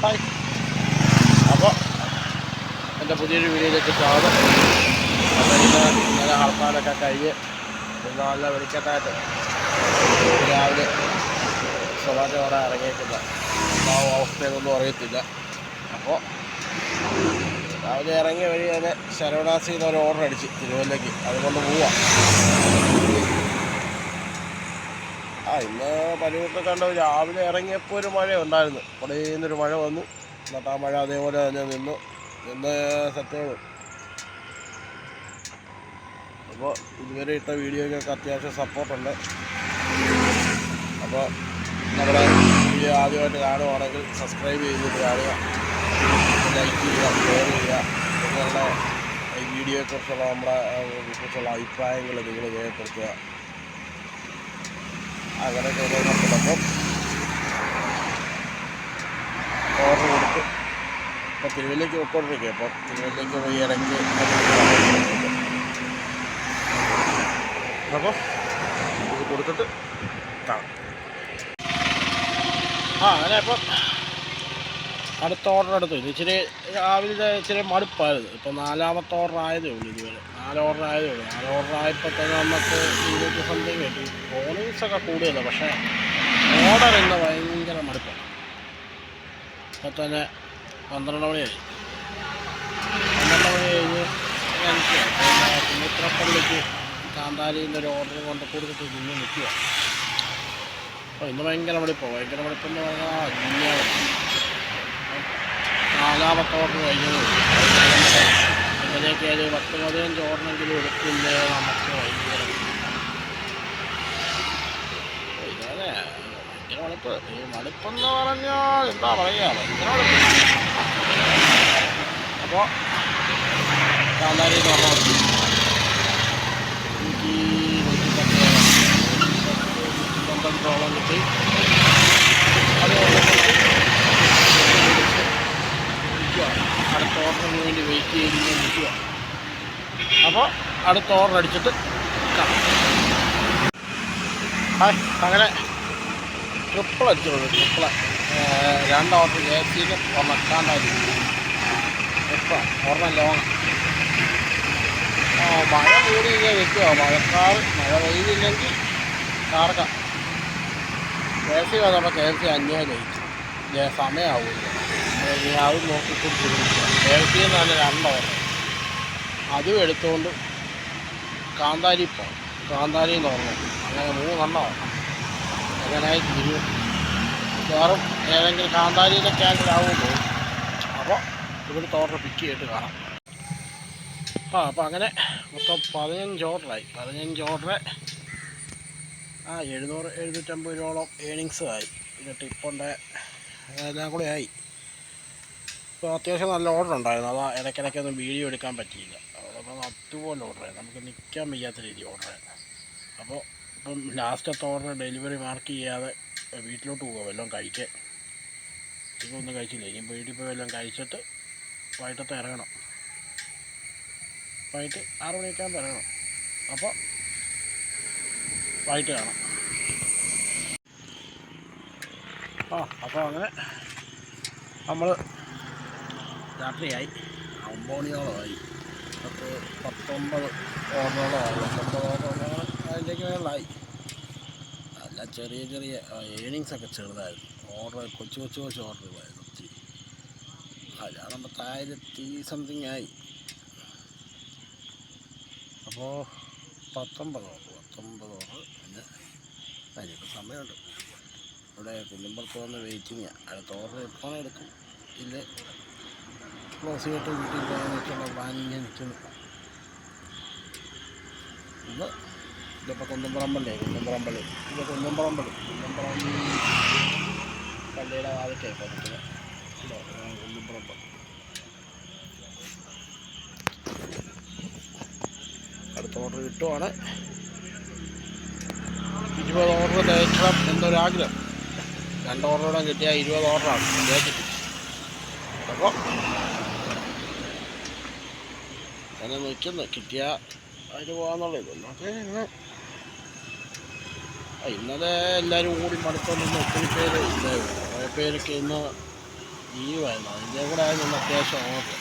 Hi അപ്പോൾ എന്റെ പുതിയൊരു വീഡിയോയിലേക്ക് സ്വാഗതം. അപ്പോൾ ഇന്ന് ഇന്നലെ ആൾക്കാരൊക്കെ കഴിഞ്ഞ് ഇന്ന് നല്ല വെളിച്ചത്തായിട്ട് രാവിലെ സ്വഭാവത്തോടെ ഇറങ്ങിയിട്ടില്ല. ആ അവസ്ഥയൊന്നും അറിയത്തില്ല. അപ്പോൾ രാവിലെ ഇറങ്ങിയ വഴി തന്നെ ശരവണാസിന്ന് ഒരു ഓർഡർ അടിച്ച് തിരുവല്ലയ്ക്ക്. അതുകൊണ്ട് പോവാം. ഇന്ന് പനിയൊക്കെ കണ്ടു. രാവിലെ ഇറങ്ങിയപ്പോൾ ഒരു മഴ ഉണ്ടായിരുന്നു. ഇവിടെ നിന്നൊരു മഴ വന്നു. എന്നിട്ട് ആ മഴ അതേപോലെ തന്നെ നിന്നു. നിന്ന് സെറ്റേബിൾ അപ്പോൾ ഇതുവരെ ഇട്ട വീഡിയോയ്ക്കൊക്കെ അത്യാവശ്യം സപ്പോർട്ടുണ്ട് അപ്പോൾ നമ്മുടെ വീഡിയോ ആദ്യമായിട്ട് കാണുവാണെങ്കിൽ സബ്സ്ക്രൈബ് ചെയ്തിട്ട് കാണുക. ലൈക്ക് ചെയ്യുക ഷെയർ ചെയ്യുക. നിങ്ങളുടെ വീഡിയോയെക്കുറിച്ചുള്ള നമ്മുടെ കുറിച്ചുള്ള അഭിപ്രായങ്ങൾ നിങ്ങൾ രേഖപ്പെടുത്തുക. അങ്ങനെ ചെയ്തപ്പം ഓർഡർ കൊടുത്ത് ഇപ്പോൾ തിരുവല്ലേക്ക് പോയിക്കൊണ്ടിരിക്കുക അപ്പം തിരുവല്ലേക്ക് പോയി ഇറങ്ങി അപ്പോൾ ഇത് കൊടുത്തിട്ട് ആ അങ്ങനെ ഇപ്പം അടുത്ത ഓർഡർ എടുത്തു. ഇത് ഇച്ചിരി രാവിലെ ഇച്ചിരി മടുപ്പായിരുന്നു. ഇപ്പം നാലാമത്തെ ഓർഡർ ആയതേ ഉള്ളൂ ഇതുവരെ. നാല് ഓർഡർ ആയതേ ഉള്ളൂ. നാല് ഓർഡർ ആയപ്പോൾ തന്നെ നമുക്ക് ഇരുപത്തി സംതിങ് കിട്ടി. ഫോണിങ്സൊക്കെ കൂടുതലാണ് പക്ഷേ ഓർഡർ ഇന്ന് ഭയങ്കര മടുപ്പാണ്. ഇപ്പം തന്നെ പന്ത്രണ്ട് മണിയായി. പന്ത്രണ്ട് മണി കഴിഞ്ഞ് എനിക്ക് കുന്നിത്രപ്പള്ളിക്ക് കാന്താരിയിൽ നിന്ന് ഒരു ഓർഡർ കൊണ്ട് കൊടുത്തിട്ട് ഇന്ന് നിൽക്കുക അപ്പോൾ ഇന്ന് ഭയങ്കര മടുപ്പാണ് ഭയങ്കര മടുപ്പെന്ന് പറഞ്ഞാൽ ജില്ലയാണ് നാലാമത്തെ ഓർഡർ കഴിഞ്ഞത് ഇതിലേക്ക് ഒരു പത്ത് പതിനഞ്ച് ഓർഡറെങ്കിലും എടുക്കില്ലേ നമുക്ക് ഭയങ്കര ഇതേ ഭയങ്കര മടുപ്പ്. ഈ മടുപ്പെന്ന് പറഞ്ഞാൽ എന്താ പറയുക? അപ്പോൾ കാന്താരി എന്ന് പറഞ്ഞാൽ നൂറ്റി നൂറ്റി പത്ത് പന്ത്രണ്ടോളം കിട്ടി അത് നിൽക്കുക അടുത്ത ഓർഡറിന് വേണ്ടി വെയിറ്റ് ചെയ്ത് നിൽക്കുക അപ്പോൾ അടുത്ത ഓർഡർ അടിച്ചിട്ട് അങ്ങനെ ട്രിപ്പിൾ അടിച്ചോളൂ ട്രിപ്പിൾ രണ്ട് ഓർഡർ എ സിയിൽ ഒരെണ്ണം ട്രിപ്പിൾ ഒരെണ്ണം ലോങ് മഴ കൂടി ഇങ്ങനെ നിൽക്കുക മഴക്കാർ മഴ പെയ്തില്ലെങ്കിൽ കാർക്കാം കെ സി വന്നപ്പോൾ കെ സി അന്യായം ജയിച്ചു. സമയമാവില്ല ഇനി അത് ഏഴത്തിൽ നല്ല രണ്ട് അതും എടുത്തുകൊണ്ട് കാന്താരി പോകും കാന്താരി എന്ന് പറഞ്ഞു. അങ്ങനെ മൂന്നെണ്ണമാണ്. അങ്ങനെ തിരിയും മിക്കവാറും ഏതെങ്കിലും കാന്താരിയിലെ ക്യാൻസൽ ആവുമ്പോൾ അപ്പോൾ ഇവിടെ ഓർഡർ പിക്ക് ചെയ്തിട്ട് കാണാം. ആ അപ്പോൾ അങ്ങനെ മൊത്തം പതിനഞ്ച് ഓർഡറായി പതിനഞ്ച് ഓർഡർ ആ എഴുന്നൂറ് എഴുന്നൂറ്റമ്പത് രൂപയോളം ഏണിങ്സ് ആയി. പിന്നെ ടിപ്പുണ്ട് എല്ലാം കൂടെ ആയി. ഇപ്പോൾ അത്യാവശ്യം നല്ല ഓർഡർ ഉണ്ടായിരുന്നു. അതാ ഇടയ്ക്കിടയ്ക്കൊന്നും വീഡിയോ എടുക്കാൻ പറ്റിയില്ല. അപ്പോൾ അതുപോലെ ഓർഡർ നമുക്ക് നിൽക്കാൻ വയ്യാത്ത രീതി ഓർഡർ അപ്പോൾ ഇപ്പം ലാസ്റ്റത്തെ ഓർഡർ ഡെലിവറി മാർക്ക് ചെയ്യാതെ വീട്ടിലോട്ട് പോകുക വല്ലതും കഴിക്കാൻ ഇപ്പോൾ ഒന്നും കഴിച്ചില്ല. ഇനി വീട്ടിൽ പോയി വല്ലതും കഴിച്ചിട്ട് വൈകിട്ടത്തെ ഇറങ്ങണം. വൈകിട്ട് ആറ് മണിക്കാകുമ്പോൾ ഇറങ്ങണം. അപ്പോൾ വൈകിട്ട് കാണാം. ആ അപ്പോൾ അങ്ങനെ നമ്മൾ രാത്രിയായി. ഒമ്പത് മണിയോളമായി. പത്ത് പത്തൊമ്പത് ഓർഡറോളമായി പത്തൊമ്പത് ഓർഡർ അതിലേക്ക് മേളിലായി. അല്ല ചെറിയ ചെറിയ ഏണിങ്സ് ഒക്കെ ചെറുതായിരുന്നു. ഓർഡർ കൊച്ചു കൊച്ചു കൊച്ചു ഓർഡറുകളായിരുന്നു ഒത്തിരി അതിലാണ് പത്തായിരത്തി സംതിങ് ആയി. അപ്പോൾ പത്തൊമ്പത് ഓർഡർ പത്തൊമ്പത് ഓർഡർ പിന്നെ അതിനിപ്പോൾ സമയമുണ്ട്. ഇവിടെ കുന്നുമ്പുറത്ത് വന്ന് വെയിറ്റിങ്ങാണ് അടുത്ത ഓർഡർ എപ്പോൾ എടുക്കും. ഇല്ല? ക്ലോസ് ചെയ്തിട്ട് വീട്ടിൽ പോകാൻ വെച്ചുള്ള ഞാൻ നിൽക്കുന്നു. ഇന്ന് ഇതിപ്പോൾ കുന്നുംപറമ്പല്ലേ? കുന്നുംപറമ്പൽ. ഇത് കുന്നുംപറമ്പൽ. കുന്നുംപറം പള്ളിയുടെ ഇപ്പോൾ നിൽക്കുന്നത് ഇതാണ് അടുത്ത ഓർഡർ കിട്ടുവാണ്. ഇരുപത് ഓർഡർ തയ്ക്കണം എന്നൊരാഗ്രഹം. രണ്ട് ഓർഡറോടെ കിട്ടിയാൽ ഇരുപത് ഓർഡറാണ് തേച്ചിട്ട് അപ്പോൾ അങ്ങനെ നിൽക്കുന്നു കിട്ടിയാൽ അതിന് പോകാന്നുള്ളത് നമുക്ക് ഇന്ന് ഇന്നലെ എല്ലാവരും കൂടി മടുത്തോണ്ട് ഒത്തിരി പേര് ഇല്ലായിരുന്നു. കുറേ പേരൊക്കെ ഇന്ന് ലീവായിരുന്നു. അതിന്റെ കൂടെ ആയിരുന്നു അത്യാവശ്യം അങ്ങോട്ട്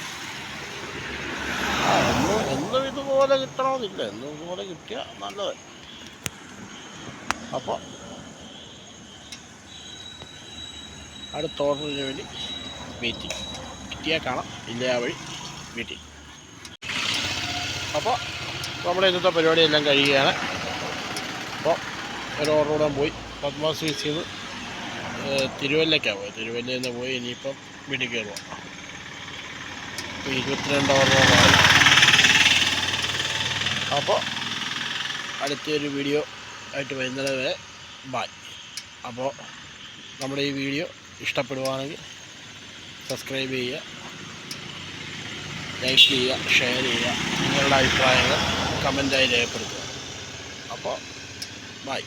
ആ എന്നും എന്നും ഇതുപോലെ കിട്ടണമെന്നില്ല. എന്നും ഇതുപോലെ കിട്ടിയാൽ നല്ലത്. അപ്പോൾ അടുത്ത ഓർഡറിന് വേണ്ടി വെയിറ്റിംഗ് കിട്ടിയാൽ കാണാം. ഇല്ല ആ വഴി വീട്ടിൽ അപ്പോൾ നമ്മുടെ ഇന്നത്തെ പരിപാടിയെല്ലാം കഴിയുകയാണ്. അപ്പോൾ ഒരു ഓർഡറോടെ പോയി. പത്മ സ്വീറ്റ്സിൽ നിന്ന് തിരുവല്ലയ്ക്കാണ് പോയത് തിരുവല്ലയിൽ നിന്ന് പോയി ഇനിയിപ്പം വീട്ടിൽ കയറുക. ഇരുപത്തിരണ്ട് ഓർഡറോടാണ് അപ്പോൾ അടുത്തൊരു വീഡിയോ ആയിട്ട് വരുന്നത് വരെ ബായ് അപ്പോൾ നമ്മുടെ ഈ വീഡിയോ ഇഷ്ടപ്പെടുവാണെങ്കിൽ സബ്സ്ക്രൈബ് ചെയ്യുക. ലൈക്ക് ചെയ്യുക ഷെയർ ചെയ്യുക. നിങ്ങളുടെ അഭിപ്രായങ്ങൾ കമന്റായി രേഖപ്പെടുത്തുക. അപ്പോൾ ബൈ